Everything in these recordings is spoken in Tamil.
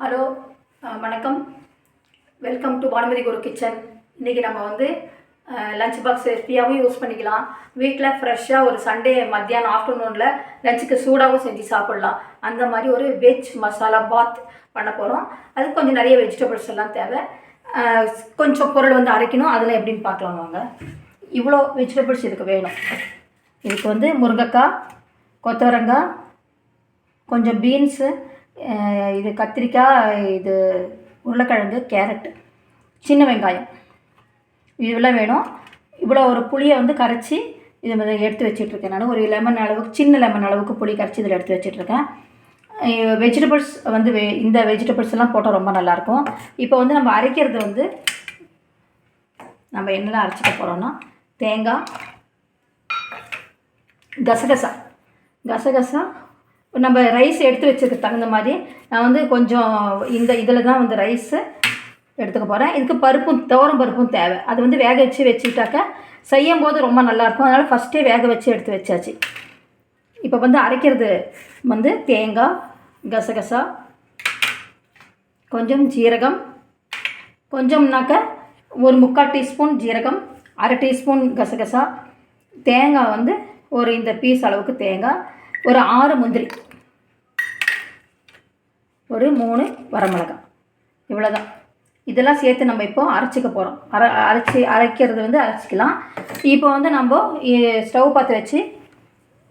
ஹலோ வணக்கம். Welcome to Banumathi Guru kitchen இன்றைக்கி நம்ம வந்து லஞ்ச் பாக்ஸ் ஃப்ரீயாகவும் யூஸ் பண்ணிக்கலாம். வீட்டில் ஃப்ரெஷ்ஷாக ஒரு சண்டே மத்தியானம் ஆஃப்டர்நூனில் லஞ்சுக்கு சூடாகவும் செஞ்சு சாப்பிட்லாம். அந்த மாதிரி ஒரு வெஜ் மசாலா பாத் பண்ண போகிறோம் அதுக்கு கொஞ்சம் நிறைய வெஜிடபிள்ஸ் எல்லாம் தேவை. கொஞ்சம் பொருள் வந்து அரைக்கணும். அதெல்லாம் எப்படின்னு பார்க்கலாம் வாங்க. இவ்வளோ வெஜிடபிள்ஸ் இதுக்கு வேணும். இதுக்கு வந்து முருங்கைக்காய் கொத்தவரங்காய் கொஞ்சம் பீன்ஸு இது கத்திரிக்காய் இது உருளைக்கிழங்கு கேரட்டு சின்ன வெங்காயம். இதெல்லாம் வேணும். இவ்வளோ ஒரு புளியை வந்து கரைச்சி இது மாதிரி எடுத்து வச்சிட்ருக்கேன். நான் ஒரு லெமன் அளவுக்கு சின்ன லெமன் அளவுக்கு புளி கரைச்சி இதில் எடுத்து வச்சிட்ருக்கேன். வெஜிடபிள்ஸ் வந்து வெ இந்த வெஜிடபிள்ஸ் எல்லாம் போட்டால் ரொம்ப நல்லாயிருக்கும். இப்போ வந்து நம்ம அரைக்கிறது வந்து நம்ம என்னெல்லாம் அரைச்சிக்க போகிறோன்னா தேங்காய் கசகசா. கசகசா நம்ம ரைஸ் எடுத்து வச்சதுக்கு தகுந்த மாதிரி நான் வந்து கொஞ்சம் இந்த இதில் தான் வந்து ரைஸு எடுத்துக்க போகிறேன் இதுக்கு பருப்பும் துவரம் பருப்பும் தேவை. அது வந்து வேக வச்சு வச்சுக்கிட்டாக்க செய்யும் போது ரொம்ப நல்லாயிருக்கும். அதனால் ஃபஸ்ட்டே வேக வச்சு எடுத்து வச்சாச்சு. இப்போ வந்து அரைக்கிறது வந்து தேங்காய் கசகசா கொஞ்சம் ஜீரகம். கொஞ்சம்னாக்க ஒரு முக்கால் டீஸ்பூன் ஜீரகம் அரை டீஸ்பூன் கசகசா. தேங்காய் வந்து ஒரு இந்த பீஸ் அளவுக்கு தேங்காய். ஒரு ஆறு முந்திரி. ஒரு மூணு வரமிளகாய். இவ்வளோதான் இதெல்லாம் சேர்த்து நம்ம இப்போ அரைச்சிக்க போகிறோம் அரை அரைச்சி அரைக்கிறது வந்து அரைச்சிக்கலாம். இப்போ வந்து நம்ம ஸ்டவ் பார்த்து வச்சு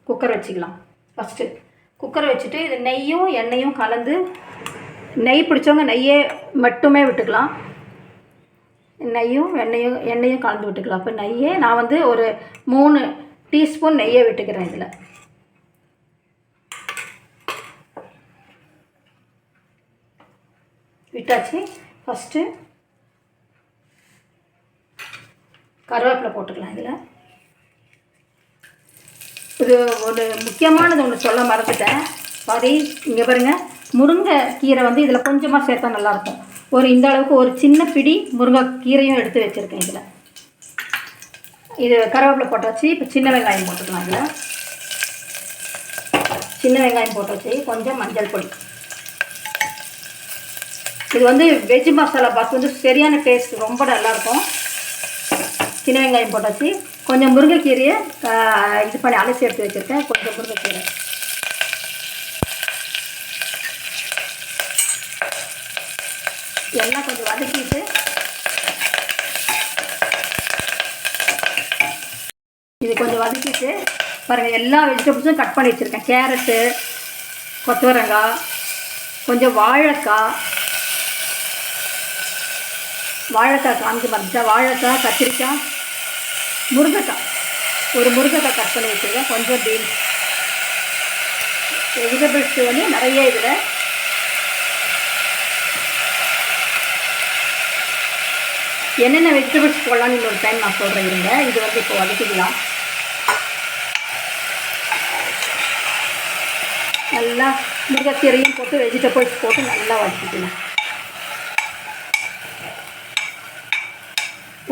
குக்கர் வச்சுக்கலாம். ஃபஸ்ட்டு குக்கரை வச்சுட்டு இது நெய்யும் எண்ணெயும் கலந்து நெய் பிடிச்சவங்க நெய்யே மட்டுமே விட்டுக்கலாம். நெய்யும் எண்ணெயும் எண்ணெயும் கலந்து விட்டுக்கலாம். இப்போ நெய்யே நான் வந்து ஒரு மூணு டீஸ்பூன் நெய்யை விட்டுக்கிறேன் இதில். விட்டாச்சு ஃபஸ்ட்டு கருவேப்பிலை போட்டுக்கலாம் இதில். இது ஒரு முக்கியமானது ஒன்று சொல்ல மறந்துட்டேன். பாதி இங்கே பாருங்கள் முருங்கை கீரை வந்து இதில் கொஞ்சமாக சேர்த்தா நல்லாயிருக்கும். ஒரு இந்த அளவுக்கு ஒரு சின்ன பிடி முருங்கை கீரையும் எடுத்து வச்சுருக்கேன் இதில். இது கருவேப்பிலை போட்டாச்சு. இப்போ சின்ன வெங்காயம் போட்டுக்கலாம் இதில். சின்ன வெங்காயம் போட்டாச்சு. கொஞ்சம் மஞ்சள் பொடி. இது வந்து வெஜ் மசாலா பாத் வந்து சரியான டேஸ்ட் ரொம்ப நல்லாயிருக்கும் சின்ன வெங்காயம் போட்டாச்சு. கொஞ்சம் முருங்கைக்கீரையை இது பண்ணி அலசி எடுத்து வச்சுருக்கேன். கொஞ்சம் முருங்கைக்கீரை. எல்லாம் கொஞ்சம் வதக்கிட்டு இது கொஞ்சம் வதக்கிட்டு பாருங்கள் எல்லா வெஜிடபிள்ஸும் கட் பண்ணி வச்சுருக்கேன். கேரட்டு கொத்தவரங்காய் கொஞ்சம் வாழைக்காய் வாழைக்காய் காமிக்க மறந்துட்டா வாழைக்காய் கத்திரிக்காய் முருங்கைக்காய். ஒரு முருங்கைக்காய் கட் பண்ணி வச்சுருக்கேன். கொஞ்சம் பீன்ஸ் வெஜிடபிள்ஸ் வந்து நிறைய இதில். என்னென்ன வெஜிடபிள்ஸ் போடலாம்னு இன்னொரு டைம் நான் சொல்கிறேன் இருங்க. இது வந்து இப்போ வதக்கிக்கலாம். நல்லா முருங்கைக்கீரையும் போட்டு வெஜிடபிள்ஸ் போட்டு நல்லா வதக்கிக்கலாம்.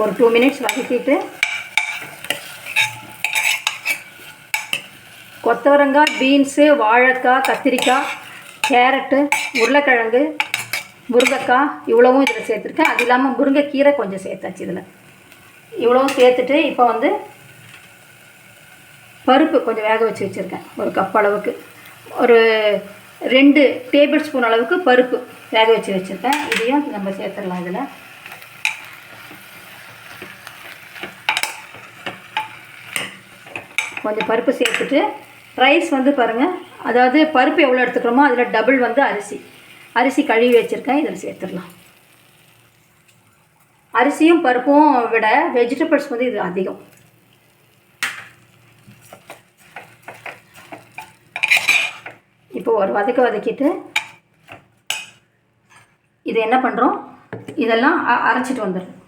ஒரு டூ மினிட்ஸ் வதக்கிட்டு கொத்தவரங்காய் பீன்ஸு வாழைக்காய் கத்திரிக்காய் கேரட்டு உருளைக்கிழங்கு முருங்கைக்காய் இவ்வளவும் இதில் சேர்த்துருக்கேன். அது இல்லாமல் முருங்கைக்கீரை கொஞ்சம் சேர்த்தாச்சு இதில். இவ்வளவும் சேர்த்துட்டு இப்போ வந்து பருப்பு கொஞ்சம் வேக வச்சு வச்சுருக்கேன். ஒரு கப் அளவுக்கு. ஒரு ரெண்டு டேபிள் ஸ்பூன் அளவுக்கு பருப்பு வேக வச்சு வச்சுருக்கேன். இதையும் நம்ம சேர்த்துடலாம் இதில். கொஞ்சம் பருப்பு சேர்த்துட்டு ரைஸ் வந்து பாருங்கள் அதாவது பருப்பு எவ்வளோ எடுத்துக்கிறோமோ அதில் டபுள் வந்து அரிசி. அரிசி கழுவி வச்சுருக்கேன் இதில் சேர்த்துடலாம். அரிசியும் பருப்பும் விட வெஜிடபிள்ஸ் வந்து இது அதிகம். இப்போ ஒரு வதக்க வதக்கிட்டு இது என்ன பண்ணுறோம் இதெல்லாம் அ- அரைச்சிட்டு வந்துடுறோம்.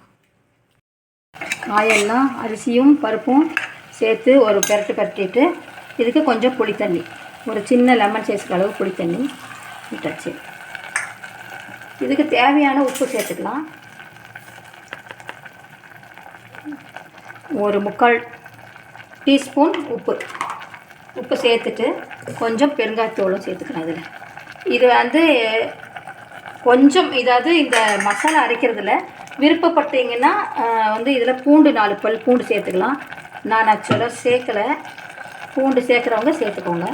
காயெல்லாம் அரிசியும் பருப்பும் சேர்த்து ஒரு பெரட்டு பரட்டிட்டு இதுக்கு கொஞ்சம் புளித்தண்ணி. ஒரு சின்ன லெமன் சைஸ்க்கு அளவு புளித்தண்ணி விட்டாச்சு. இதுக்கு தேவையான உப்பு சேர்த்துக்கலாம். ஒரு முக்கால் டீஸ்பூன் உப்பு. உப்பு சேர்த்துட்டு கொஞ்சம் பெருங்காயத்தூளும் சேர்த்துக்கலாம் அதில் இது வந்து கொஞ்சம் இதாவது இந்த மசாலா அரைக்கிறதுல விருப்பப்பட்டீங்கன்னா வந்து இதில் பூண்டு நாலு பல் பூண்டு சேர்த்துக்கலாம். நான் ஆக்சுவலாக சேர்க்கலை. பூண்டு சேர்க்குறவங்க சேர்த்துக்கோங்க.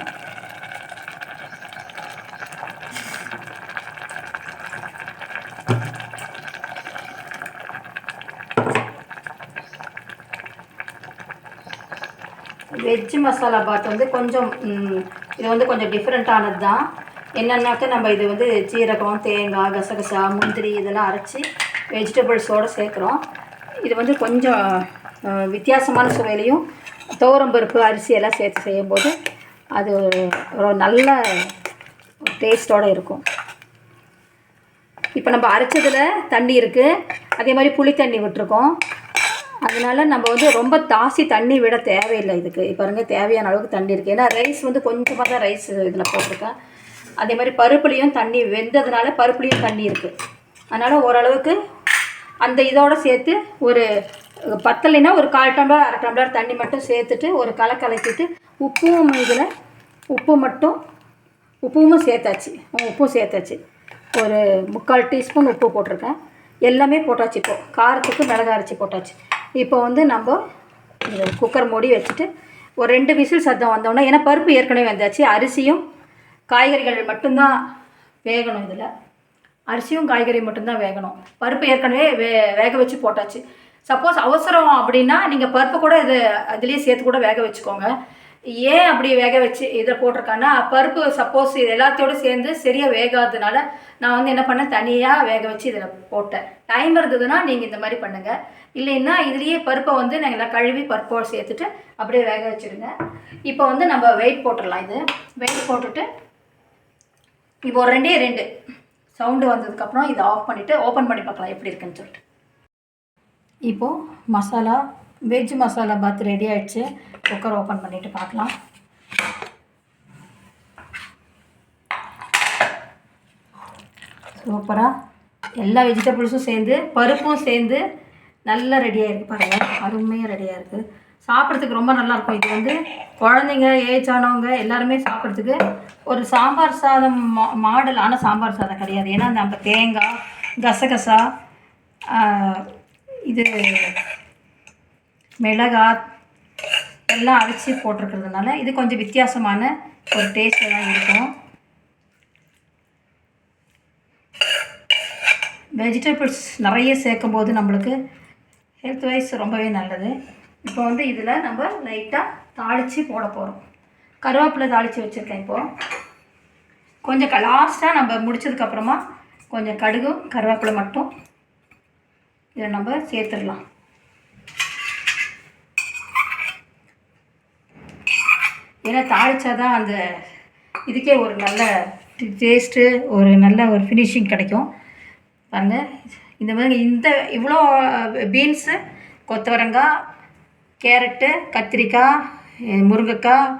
வெஜ் மசாலா பாத் வந்து கொஞ்சம் இது வந்து கொஞ்சம் டிஃப்ரெண்ட்டானது தான் என்னென்னாக்க நம்ம இது வந்து சீரகம் தேங்காய் கசகசா முந்திரி இதெல்லாம் அரைச்சி வெஜிடபிள்ஸோடு சேர்க்குறோம். இது வந்து கொஞ்சம் வித்தியாசமான சுவையிலையும் துவரம்பருப்பு அரிசி எல்லாம் சேர்த்து செய்யும்போது அது ஒரு நல்ல டேஸ்ட்டோடு இருக்கும். இப்போ நம்ம அரைச்சதில் தண்ணி இருக்குது அதே மாதிரி புளி தண்ணி விட்டுருக்கோம். அதனால நம்ம வந்து ரொம்ப தாசி தண்ணி விட தேவையில்லை இதுக்கு. இப்போ பாருங்க தேவையான அளவுக்கு தண்ணி இருக்குது ஏன்னா ரைஸ் வந்து கொஞ்சமாக தான் ரைஸ் இதில் போட்டிருக்கேன். அதே மாதிரி பருப்புலேயும் தண்ணி வெந்ததுனால பருப்புலேயும் தண்ணி இருக்குது அதனால் ஓரளவுக்கு அந்த இதோடு சேர்த்து ஒரு பத்தலைன்னா ஒரு கால் டம்ளர் அரை டம்ளர் தண்ணி மட்டும் சேர்த்துட்டு ஒரு களை கலக்கிட்டு உப்பும் இதில் உப்பு மட்டும் உப்பும் சேர்த்தாச்சு. உப்பும் சேர்த்தாச்சு. ஒரு முக்கால் டீஸ்பூன் உப்பு போட்டிருக்கேன். எல்லாமே போட்டாச்சு இப்போது காரத்துக்கு மிளகா அரைச்சி போட்டாச்சு. இப்போ வந்து நம்ம குக்கர் மூடி வச்சுட்டு ஒரு ரெண்டு விசில் சத்தம் வந்தோடனே ஏன்னா பருப்பு ஏற்கனவே வந்தாச்சு. அரிசியும் காய்கறிகள் மட்டும்தான் வேகணும் இதில். அரிசியும் காய்கறி மட்டும்தான் வேகணும். பருப்பு ஏற்கனவே வே வேக வச்சு போட்டாச்சு. சப்போஸ் அவசரம் அப்படின்னா நீங்கள் பருப்பு கூட இது அதுலேயே சேர்த்து கூட வேக வச்சுக்கோங்க. ஏன் அப்படி வேக வச்சு இதை போட்டிருக்கேன்னா பருப்பு சப்போஸ் இது எல்லாத்தையோடு சேர்ந்து சரியாக வேகாததுனால நான் வந்து என்ன பண்ணேன்? தனியாக வேக வச்சு இதில் போட்டேன். டைம் இருந்ததுன்னா நீங்கள் இந்த மாதிரி பண்ணுங்கள் இல்லைன்னா இதுலேயே பருப்பை வந்து நாங்கள் எல்லாம் கழுவி பருப்போடு சேர்த்துட்டு அப்படியே வேக வச்சுருங்க இப்போ வந்து நம்ம வெயிட் போட்டுடலாம் இது. வெயிட் போட்டுட்டு இப்போ ஒரு ரெண்டே ரெண்டு. சவுண்டு வந்ததுக்கப்புறம் இதை ஆஃப் பண்ணிவிட்டு ஓப்பன் பண்ணி பார்க்கலாம் எப்படி இருக்குன்னு சொல்லிட்டு. இப்போது மசாலா வெஜ் மசாலா பாத் ரெடி ஆகிடுச்சு குக்கர் ஓப்பன் பண்ணிவிட்டு பார்க்கலாம். சூப்பராக எல்லா வெஜிடபிள்ஸும் சேர்ந்து பருப்பும் சேர்ந்து நல்லா ரெடியாக இருக்குது பாருங்கள் அருமையாக ரெடியாக இருக்குது சாப்பிட்றதுக்கு ரொம்ப நல்லாயிருக்கும் இது வந்து குழந்தைங்க ஏஜ் ஆனவங்க எல்லாருமே சாப்பிட்றதுக்கு ஒரு சாம்பார் சாதம் மா மாடலான சாம்பார் சாதம் கிடையாது. ஏன்னா நம்ம தேங்காய் கசகசா இது மிளகா எல்லாம் அரைச்சி போட்டிருக்கிறதுனால இது கொஞ்சம் வித்தியாசமான ஒரு டேஸ்ட்டில் தான் இருக்கும். வெஜிடபிள்ஸ் நிறைய சேர்க்கும் போது நம்மளுக்கு ஹெல்த் வைஸ் ரொம்பவே நல்லது. இப்போ வந்து இதில் நம்ம லைட்டாக தாளித்து போட போகிறோம் கருவேப்பிலை தாளித்து வச்சுருக்கேன் இப்போது கொஞ்சம் லாஸ்ட்டாக நம்ம முடிச்சதுக்கப்புறமா கொஞ்சம் கடுகும் கருவேப்பிலை மட்டும் இதை நம்ம சேர்த்துடலாம். ஏன்னா தாளித்தா தான் அந்த இதுக்கே ஒரு நல்ல டேஸ்ட்டு ஒரு நல்ல ஒரு ஃபினிஷிங் கிடைக்கும். பாருங்க இந்த மாதிரி இந்த இவ்வளோ பீன்ஸு கொத்தவரங்காய் கேரட்டு கத்திரிக்காய் முருங்கைக்காய்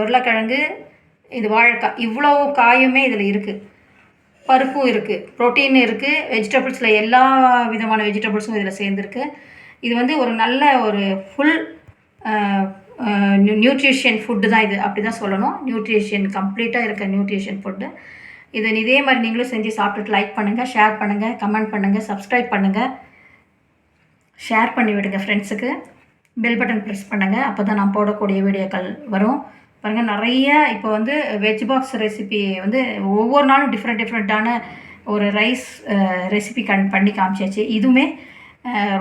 உருளைக்கிழங்கு இது வாழைக்காய் இவ்வளோ காயுமே இதில் இருக்குது பருப்பும் இருக்குது ப்ரோட்டீன் இருக்குது வெஜிடபிள்ஸில் எல்லா விதமான வெஜிடபிள்ஸும் இதில் சேர்ந்துருக்கு. இது வந்து ஒரு நல்ல ஒரு ஃபுல் நியூட்ரிஷன் ஃபுட்டு தான் இது. அப்படி தான் சொல்லணும் நியூட்ரிஷன் கம்ப்ளீட்டாக இருக்க நியூட்ரிஷன் ஃபுட்டு இதை இதே மாதிரி நீங்களும் செஞ்சு சாப்பிட்டுட்டு லைக் பண்ணுங்கள் ஷேர் பண்ணுங்கள் கமெண்ட் பண்ணுங்கள் சப்ஸ்கிரைப் பண்ணுங்கள் ஷேர் பண்ணி விடுங்க ஃப்ரெண்ட்ஸுக்கு பெல் பட்டன் ப்ரெஸ் பண்ணுங்கள் அப்போ தான் நான் போடக்கூடிய வீடியோக்கள் வரும். பாருங்கள் நிறைய இப்போ வந்து வெஜ் பாக்ஸ் ரெசிபி வந்து ஒவ்வொரு நாளும் டிஃப்ரெண்ட் டிஃப்ரெண்ட்டான ஒரு ரைஸ் ரெசிபி கண் பண்ணி காமிச்சாச்சு. இதுவுமே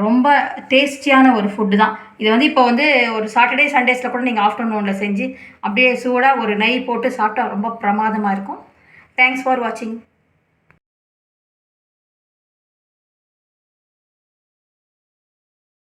ரொம்ப டேஸ்டியான ஒரு ஃபுட்டு தான். இது வந்து இப்போ வந்து ஒரு சாட்டர்டே சண்டேஸில் கூட நீங்கள் ஆஃப்டர்நூனில் செஞ்சு அப்படியே சூடாக ஒரு நெய் போட்டு சாப்பிட்டா ரொம்ப பிரமாதமாக இருக்கும். தேங்க்ஸ் ஃபார் வாட்சிங்